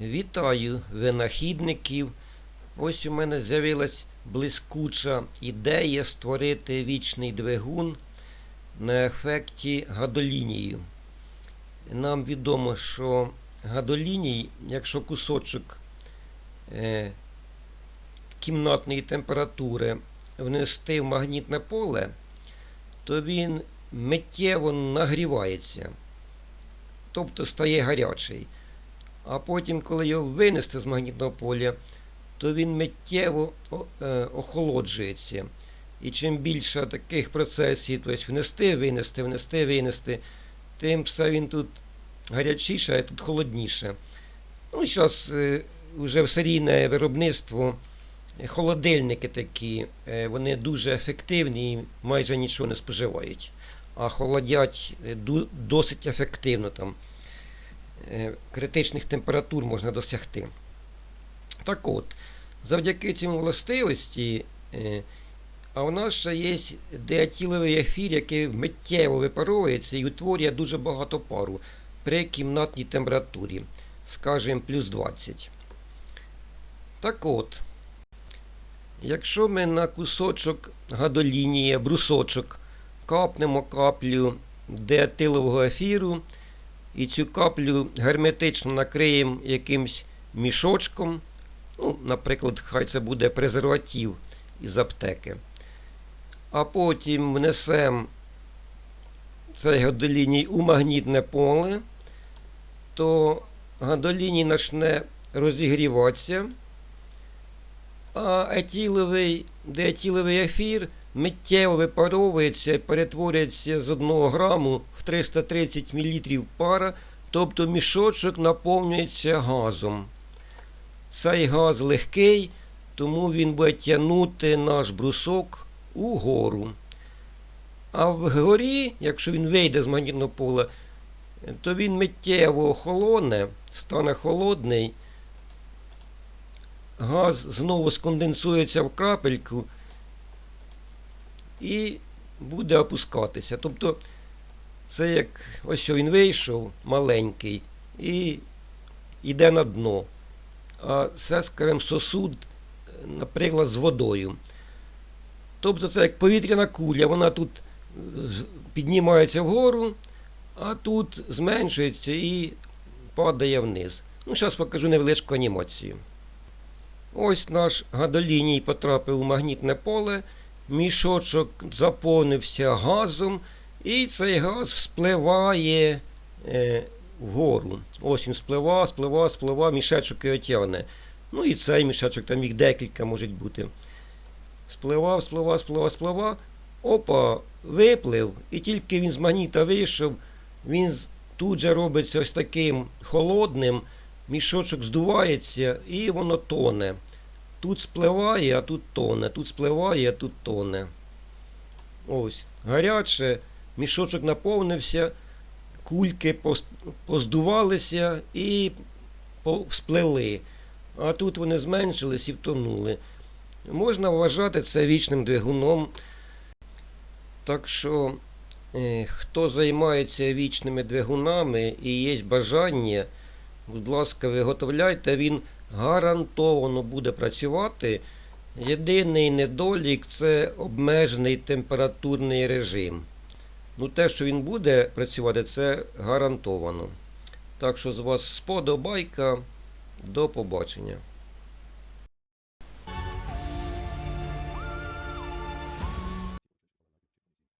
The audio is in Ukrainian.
Вітаю винахідників. Ось у мене з'явилась блискуча ідея створити вічний двигун на ефекті гадолінію. Нам відомо, що гадоліній, якщо кусочок е, кімнатної температури внести в магнітне поле, то він миттєво нагрівається, тобто стає гарячий. А потім, коли його винести з магнітного поля, то він миттєво е, охолоджується. І чим більше таких процесів, тобто внести, винести, внести, винести, тим все він тут гарячіше, а тут холодніше. Ну, зараз е, вже в серійне виробництво холодильники такі, е, вони дуже ефективні і майже нічого не споживають. А холодять досить ефективно там критичних температур можна досягти. Так от, завдяки цим властивості, е, а в нас ще є деатіловий ефір, який миттєво випаровується і утворює дуже багато пару при кімнатній температурі, скажімо, плюс 20. Так от, якщо ми на кусочок гадолінії, брусочок, капнемо каплю деатилового ефіру, і цю каплю герметично накриємо якимсь мішочком. Ну, наприклад, хай це буде презерватив із аптеки. А потім внесемо цей гадоліній у магнітне поле, то гадоліній почне розігріватися, а етиловий, деетиловий ефір миттєво випаровується перетворюється з 1 граму в 330 мл пара, тобто мішочок наповнюється газом. Цей газ легкий, тому він буде тягнути наш брусок угору. А вгорі, якщо він вийде з магнітного поля, то він миттєво охолоне, стане холодний. Газ знову сконденсується в крапельку і буде опускатися. Тобто це як ось він вийшов маленький і йде на дно. А це, скажімо, сосуд, наприклад, з водою. Тобто це як повітряна куля, вона тут піднімається вгору, а тут зменшується і падає вниз. Ну, зараз покажу невеличку анімацію. Ось наш гадоліній потрапив у магнітне поле, мішочок заповнився газом, і цей газ вспливає е, вгору. Ось він спливав, спливав, спливав, мішечок його тягне. Ну і цей мішечок, там їх декілька може бути. Спливав, спливав, спливав, спливав. Опа, виплив, і тільки він з магніта вийшов, він тут же робиться ось таким холодним, мішочок здувається і воно тоне. Тут спливає, а тут тоне, тут спливає, а тут тоне. Ось, гаряче, мішочок наповнився, кульки поздувалися і всплили. А тут вони зменшились і втонули. Можна вважати це вічним двигуном. Так що, е, хто займається вічними двигунами і є бажання, будь ласка, виготовляйте, він гарантовано буде працювати. Єдиний недолік це обмежений температурний режим. Ну, те, що він буде працювати, це гарантовано. Так що з вас сподобайка. До побачення.